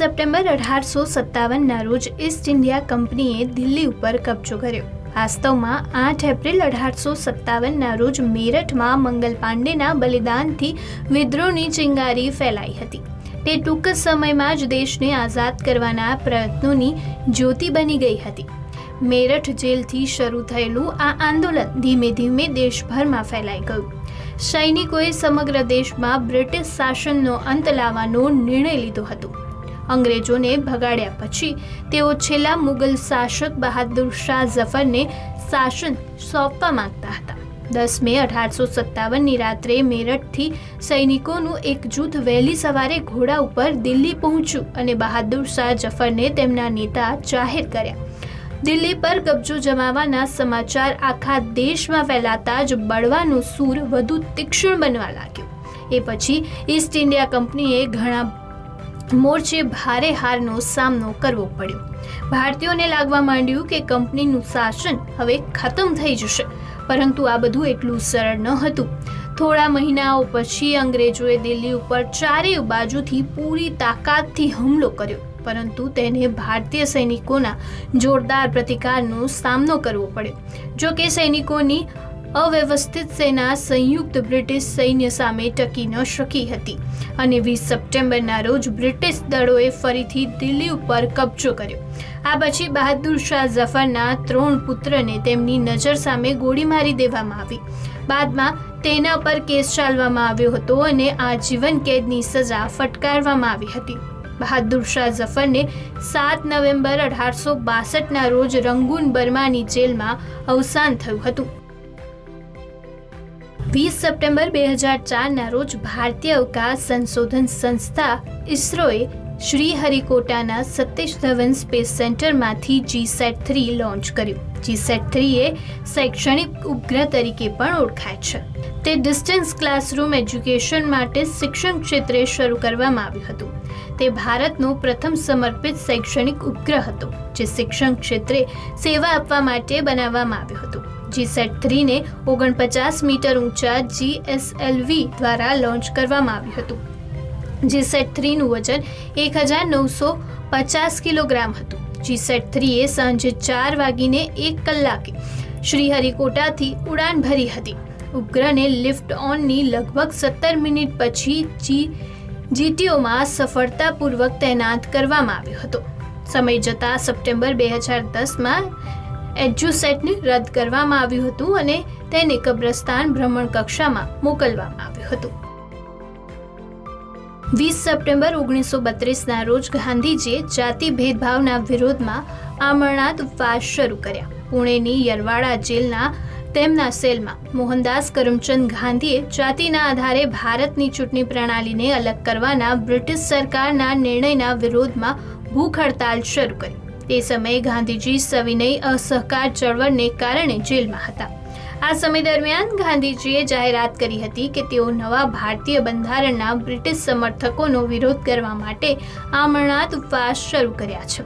September અઢારસો સત્તાવનના રોજ East India કંપનીએ દિલ્હી ઉપર કબજો કર્યો. વાસ્તવમાં આઠ એપ્રિલ અઢારસો સત્તાવનના રોજ મેરઠમાં મંગલ પાંડેના બલિદાનથી વિદ્રોહની ચિંગારી ફેલાઈ હતી. તે ટૂંક સમયમાં જ દેશને આઝાદ કરવાના પ્રયત્નોની જ્યોતિ બની ગઈ હતી. મેરઠ જેલથી શરૂ થયેલું આ આંદોલન ધીમે ધીમે દેશભરમાં ફેલાઈ ગયું. સૈનિકોએ સમગ્ર દેશમાં બ્રિટિશ શાસનનો અંત લાવવાનો નિર્ણય લીધો હતો. અંગ્રેજોને ભગાડ્યા પછી તેઓ છેલ્લા મુગલ શાસક બહાદુર શાહ ઝફરને શાસન સોંપવા માંગતા હતા. દસ મે અઢારસો સત્તાવનની રાત્રે મેરઠથી સૈનિકોનું એક જૂથ વહેલી સવારે ઘોડા ઉપર દિલ્હી પહોંચ્યું અને બહાદુર શાહ જફરને તેમના નેતા જાહેર કર્યા. દિલ્હી પર કબજો જમાવાના સમાચાર આખા દેશમાં ફેલાતા જ બળવાનો સૂર વધુ તીક્ષ્ણ બનવા લાગ્યો. એ પછી ઈસ્ટ ઇન્ડિયા કંપનીએ ઘણા મોરચે ભારે હારનો સામનો કરવો પડ્યો. ભારતીયોને લાગવા માંડ્યું કે કંપનીનું શાસન હવે ખતમ થઈ જશે, પરંતુ આ બધું એટલું સરળ ન હતું. થોડા મહિનાઓ પછી અંગ્રેજોએ દિલ્હી ઉપર ચારેય બાજુથી પૂરી તાકાતથી હુમલો કર્યો, પરંતુ તેને ભારતીય સૈનિકોના જોરદાર પ્રતિકારનો સામનો કરવો પડ્યો. જો કે સૈનિકોની અવ્યવસ્થિત સેના સંયુક્ત બ્રિટિશ સૈન્ય સામે ટકી ન શકી હતી અને વીસ સપ્ટેમ્બરના રોજ બ્રિટિશ દળોએ ફરીથી દિલ્હી ઉપર કબજો કર્યો. આ પછી બહાદુર શાહ ઝફરના ત્રણ પુત્રને તેમની નજર સામે ગોળી મારી દેવામાં આવી. બાદમાં તેના પર કેસ ચાલવામાં આવ્યો હતો અને આજીવન કેદની સજા ફટકારવામાં આવી હતી. બહાદુર શાહ ઝફરને સાત નવેમ્બર અઢારસો બાસઠના રોજ રંગૂન બર્માની જેલમાં અવસાન થયું હતું. વીસ સપ્ટેમ્બર બે હજાર ચારના રોજ ભારતીય અવકાશ સંશોધન સંસ્થા ઇસરોએ શ્રી હરિકોટાના સતીશ ધવન સ્પેસ સેન્ટરમાંથી જી સેટ થ્રી લોન્ચ કર્યું. જીસેટ થ્રી એ શૈક્ષણિક ઉપગ્રહ તરીકે પણ ઓળખાય છે. તે ડિસ્ટન્સ ક્લાસરૂમ એજ્યુકેશન માટે શિક્ષણ ક્ષેત્રે શરૂ કરવામાં આવ્યું હતું. તે ભારતનો પ્રથમ સમર્પિત શૈક્ષણિક ઉપગ્રહ હતો, જે શિક્ષણ ક્ષેત્રે સેવા આપવા માટે બનાવવામાં આવ્યો હતો. જીસેટ થ્રીને ઓગણપચાસ મીટર ઊંચા જીએસએલવી દ્વારા લોન્ચ કરવામાં આવ્યું હતું. જીસેટ થ્રીનું વજન એક હજાર નવસો પચાસ કિલોગ્રામ હતું. જીસેટ થ્રીએ સાંજે ચાર વાગીને એક કલાકે શ્રીહરિકોટાથી ઉડાન ભરી હતી. ઉપગ્રહને લિફ્ટ ઓનની લગભગ સત્તર મિનિટ પછી જી જીટીઓમાં સફળતાપૂર્વક તૈનાત કરવામાં આવ્યો હતો. સમય જતાં સપ્ટેમ્બર બે હજાર દસમાં એડ્યુસેટને રદ કરવામાં આવ્યું હતું અને તેને કબ્રસ્તાન ભ્રમણ કક્ષામાં મોકલવામાં આવ્યું હતું. વીસ સપ્ટેમ્બર ઓગણીસો બત્રીસના રોજ ગાંધીજીએ જાતિ ભેદભાવના વિરોધમાં આમરણાત ઉપવાસ શરૂ કર્યા. પુણેની યરવાડા જેલના તેમના સેલમાં મોહનદાસ કરમચંદ ગાંધીએ જાતિના આધારે ભારતની ચૂંટણી પ્રણાલીને અલગ કરવાના બ્રિટિશ સરકારના નિર્ણયના વિરોધમાં ભૂખ હડતાલ શરૂ કરી. તે સમયે ગાંધીજી સવિનય અસહકાર ચળવળને કારણે જેલમાં હતા. આ સમય દરમિયાન ગાંધીજીએ જાહેરાત કરી હતી કે તેઓ નવા ભારતીય બંધારણના બ્રિટિશ સમર્થકોનો વિરોધ કરવા માટે આમરણાત ઉપવાસ શરૂ કર્યા છે,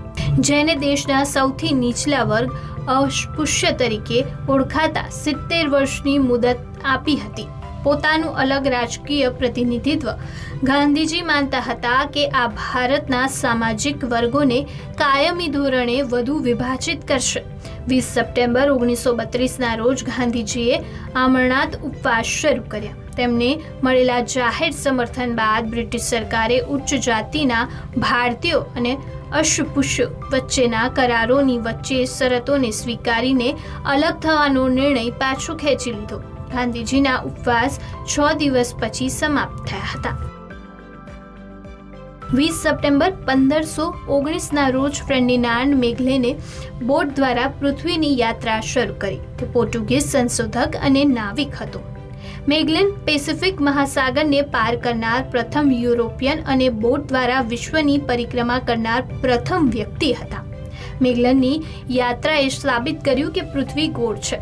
જેને દેશના સૌથી નીચલા વર્ગ અસ્પૃશ્ય તરીકે ઓળખાતા સિત્તેર વર્ષની મુદત આપી હતી. પોતાનું અલગ રાજકીય પ્રતિનિધિત્વ. ગાંધીજી માનતા હતા કે આ ભારતના સામાજિક વર્ગોને કાયમી ધોરણે વધુ વિભાજિત કરશે. વીસ સપ્ટેમ્બર ઓગણીસો બત્રીસના રોજ ગાંધીજીએ આમરણાથ ઉપવાસ શરૂ કર્યા. તેમને મળેલા જાહેર સમર્થન બાદ બ્રિટિશ સરકારે ઉચ્ચ જાતિના ભારતીયો અને અસ્પૃશ્યો વચ્ચેના કરારોની વચ્ચે શરતોને સ્વીકારીને અલગ થવાનો નિર્ણય પાછો ખેંચી લીધો. ગાંધીજીના ઉપવાસ છ દિવસ પછી સમાપ્ત થયા હતા. વીસ સપ્ટેમ્બર પંદરસો ઓગણીસના રોજ ફ્રેન્ડિનાન્ડ મેઘલેને બોટ દ્વારા પૃથ્વીની યાત્રા શરૂ કરી. તે પોર્ટુગીઝ સંશોધક અને નાવિક હતો. મેગલેન પેસિફિક મહાસાગરને પાર કરનાર પ્રથમ યુરોપિયન અને બોટ દ્વારા વિશ્વની પરિક્રમા કરનાર પ્રથમ વ્યક્તિ હતા. મેગલનની યાત્રાએ સાબિત કર્યું કે પૃથ્વી ગોળ છે.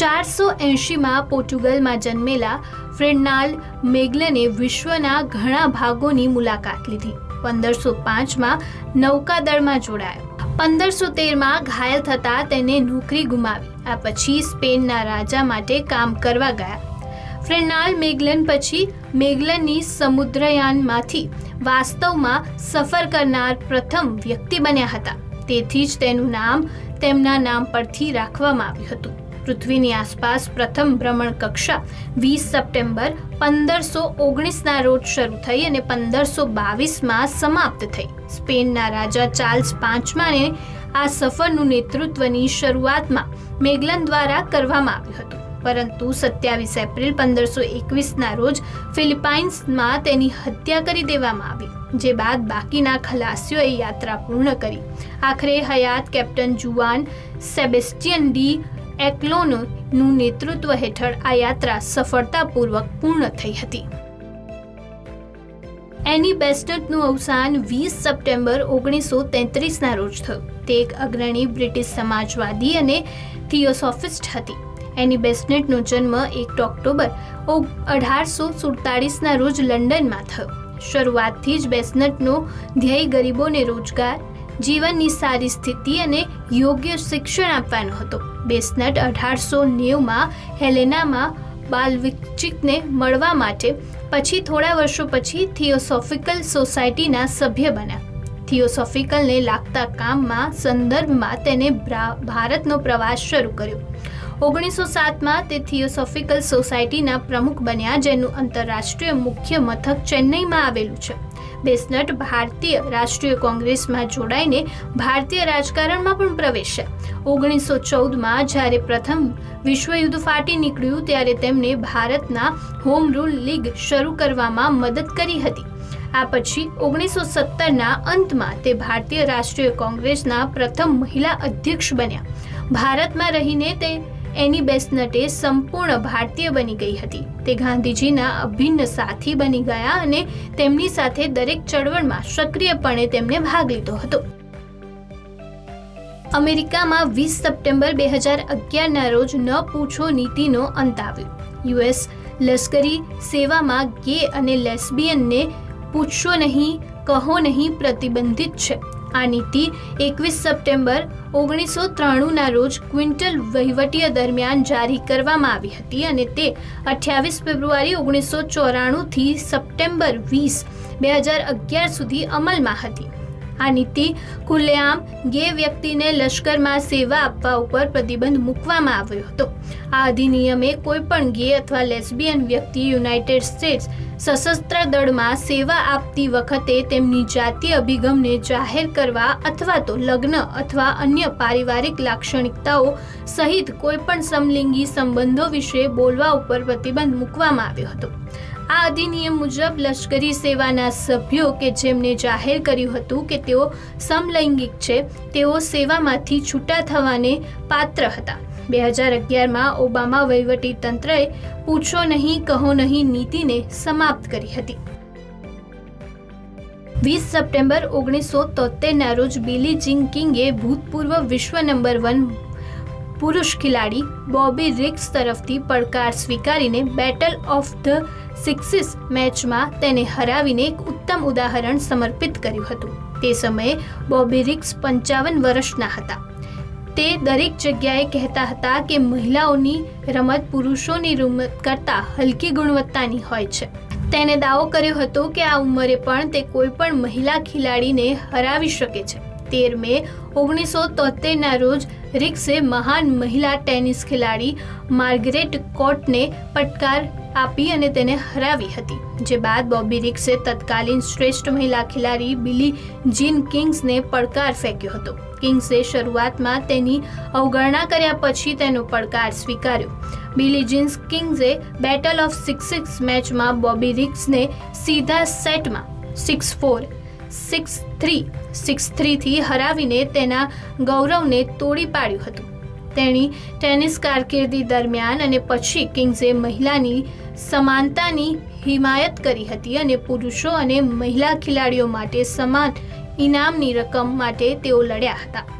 ચારસો એંશીમાં પોર્ટુગલમાં જન્મેલા ફ્રેડનાલ્ડ મેગલને વિશ્વના ઘણા ભાગોની મુલાકાત લીધી. પંદરસો પાંચમાં નૌકાદળમાં જોડાયો. પંદરસો તેરમાં ઘાયલ થતાં તેને નોકરી ગુમાવી. આ પછી સ્પેનના રાજા માટે કામ કરવા ગયા. ફ્રેનાલ મેગલન પછી મેગલનની સમુદ્રયાનમાંથી વાસ્તવમાં સફર કરનાર પ્રથમ વ્યક્તિ બન્યા હતા. તેથી જ તેનું નામ તેમના નામ પરથી રાખવામાં આવ્યું હતું. પૃથ્વીની આસપાસ પ્રથમ ભ્રમણ કક્ષા વીસ સપ્ટેમ્બર પંદરસો ઓગણીસના રોજ શરૂ થઈ અને પંદરસો બાવીસમાં સમાપ્ત થઈ. સ્પેનના રાજા ચાર્લ્સ પાંચમાને આ સફરનું નેતૃત્વની શરૂઆતમાં મેગલન દ્વારા કરવામાં આવ્યું હતું. પરંતુ સત્યાવીસ એપ્રિલ પંદરસો એકવીસના રોજ ફિલિપાઇન્સમાં તેની હત્યા કરી દેવામાં આવી, જે બાદ બાકીના ખલાસીઓએ યાત્રા પૂર્ણ કરી. આખરે હયાત કેપ્ટન જુઆન સેબેસ્ટિયન ડી એકલોનનું નેતૃત્વ હેઠળ આ યાત્રા સફળતાપૂર્વક પૂર્ણ થઈ હતી. એની બેસ્ટનું અવસાન વીસ સપ્ટેમ્બર ઓગણીસો તેત્રીસના રોજ થયું. તે એક અગ્રણી બ્રિટિશ સમાજવાદી અને થિયોસોફિસ્ટ હતી. એની બેસ્ટનેટનો જન્મ એક ઓક્ટોબર અઢારસો સુડતાળીસના રોજ લંડનમાં થયો. શરૂઆતથી જ બેસ્ટનટનો ધ્યેય ગરીબોને રોજગાર, જીવનની સારી સ્થિતિ અને યોગ્ય શિક્ષણ આપવાનો હતો. બેસ્નટ અઢારસો નેવમાં હેલેનામાં બાલવિકચિકને મળવા માટે પછી થોડા વર્ષો પછી થિયોસોફિકલ સોસાયટીના સભ્ય બન્યા. થિયોસોફિકલને લાગતા કામમાં સંદર્ભમાં તેને ભારતનો પ્રવાસ શરૂ કર્યો. ઓગણીસો સાતમાં તે થિયોસોફિકલ સોસાયટીના પ્રમુખ બન્યા, જેનું આંતરરાષ્ટ્રીય મુખ્ય મથક ચેન્નઈમાં આવેલું છે. બેસ્નટ ભારતીય રાષ્ટ્રીય કોંગ્રેસમાં જોડાઈને ભારતીય રાજકારણમાં પણ પ્રવેશ્યા ઓગણીસો ચૌદમાં જ્યારે પ્રથમ વિશ્વયુદ્ધ ફાટી નીકળ્યું ત્યારે તેમણે ભારતના હોમ રૂલ લીગ શરૂ કરવામાં મદદ કરી હતી. આ પછી ઓગણીસો સત્તરના અંતમાં તે ભારતીય રાષ્ટ્રીય કોંગ્રેસના પ્રથમ મહિલા અધ્યક્ષ બન્યા. ભારતમાં રહીને તે એની બેસનટે સંપૂર્ણ ભારતીય બની ગઈ હતી. તે ગાંધીજીના અભિન્ન સાથી બની ગયા અને તેમની સાથે દરેક ચળવળમાં સક્રિયપણે તેમને ભાગ લીધો હતો. અમેરિકામાં વીસ સપ્ટેમ્બર બે હજાર અગિયારના રોજ ન પૂછો નીતિનો અંત આવ્યો. યુએસ લશ્કરી સેવામાં ગે અને લેસ્બિયનને પૂછશો નહીં, કહો નહીં પ્રતિબંધિત છે. આ નીતિ એકવીસ સપ્ટેમ્બર ઓગણીસો ત્રાણુંના રોજ ક્વિન્ટલ વહીવટીય દરમિયાન જારી કરવામાં આવી હતી અને તે અઠ્યાવીસ ફેબ્રુઆરી ઓગણીસો ચોરાણુંથી સપ્ટેમ્બર વીસ, બે હજાર અગિયાર સુધી અમલમાં હતી. આ નીતિ ખુલ્લેઆમ ગે વ્યક્તિને લશ્કરમાં સેવા આપવા ઉપર પ્રતિબંધ મૂકવામાં આવ્યો હતો. આ અધિનિયમે કોઈપણ ગે અથવા લેસ્બિયન વ્યક્તિ યુનાઇટેડ સ્ટેટ્સ સશસ્ત્ર દળમાં સેવા આપતી વખતે તેમની જાતીય અભિગમને જાહેર કરવા અથવા તો લગ્ન અથવા અન્ય પારિવારિક લાક્ષણિકતાઓ સહિત કોઈપણ સમલિંગી સંબંધો વિશે બોલવા ઉપર પ્રતિબંધ મૂકવામાં આવ્યો હતો. આ અધિનિયમ મુજબ લશ્કરી સેવાના સભ્યો કે જેમને જાહેર કર્યું હતું કે તેઓ સમલૈંગિક છે, તેઓ સેવામાંથી છૂટા થવાને પાત્ર હતા. બે હજાર અગિયારમાં ઓબામા તંત્રએ પૂછો નહીં, કહો નહીં નીતિને સમાપ્ત કરી હતી. વીસ સપ્ટેમ્બર ઓગણીસો તોતેરના રોજ બિલી જિંગ કિંગે ભૂતપૂર્વ વિશ્વ નંબર વન પુરુષ ખેલાડી બોબી રિક્સ તરફથી પડકાર સ્વીકારીને બેટલ ઓફ ધ સિક્સિસ મેચમાં તેને હરાવીને એક ઉત્તમ ઉદાહરણ સમર્પિત કર્યું હતું. તે સમયે બોબી રિક્સ પંચાવન વર્ષના હતા. તે દરેક જગ્યાએ કહેતા હતા કે મહિલાઓની રમત પુરુષોની રમત કરતાં હલકી ગુણવત્તાની હોય છે. તેને દાવો કર્યો હતો કે આ ઉંમરે પણ તે કોઈ પણ મહિલા ખેલાડીને હરાવી શકે છે. તેર મે ઓગણીસો તોતેરના રોજ રિક્સે મહાન મહિલા ટેનિસ ખેલાડી માર્ગરેટ કોર્ટને પડકાર આપી અને તેને હરાવી હતી, જે બાદ બોબી રિક્સે તત્કાલીન શ્રેષ્ઠ મહિલા ખેલાડી બિલી જીન કિંગ્સને પડકાર ફેંક્યો હતો. કિંગ્સે શરૂઆતમાં તેની અવગણના કર્યા પછી તેનો પડકાર સ્વીકાર્યો. બિલી જીન્સ કિંગ્સે બેટલ ઓફ સિક્સ સિક્સ મેચમાં બોબી રિક્સને સીધા સેટમાં six four six three, six થ્રીથી હરાવીને તેના ગૌરવને તોડી પાડ્યું હતું. તેણી ટેનિસ કારકિર્દી દરમિયાન અને પછી કિંગ્સે મહિલાની સમાનતાની હિમાયત કરી હતી અને પુરુષો અને મહિલા ખેલાડીઓ માટે સમાન ઇનામની રકમ માટે તેઓ લડ્યા હતા.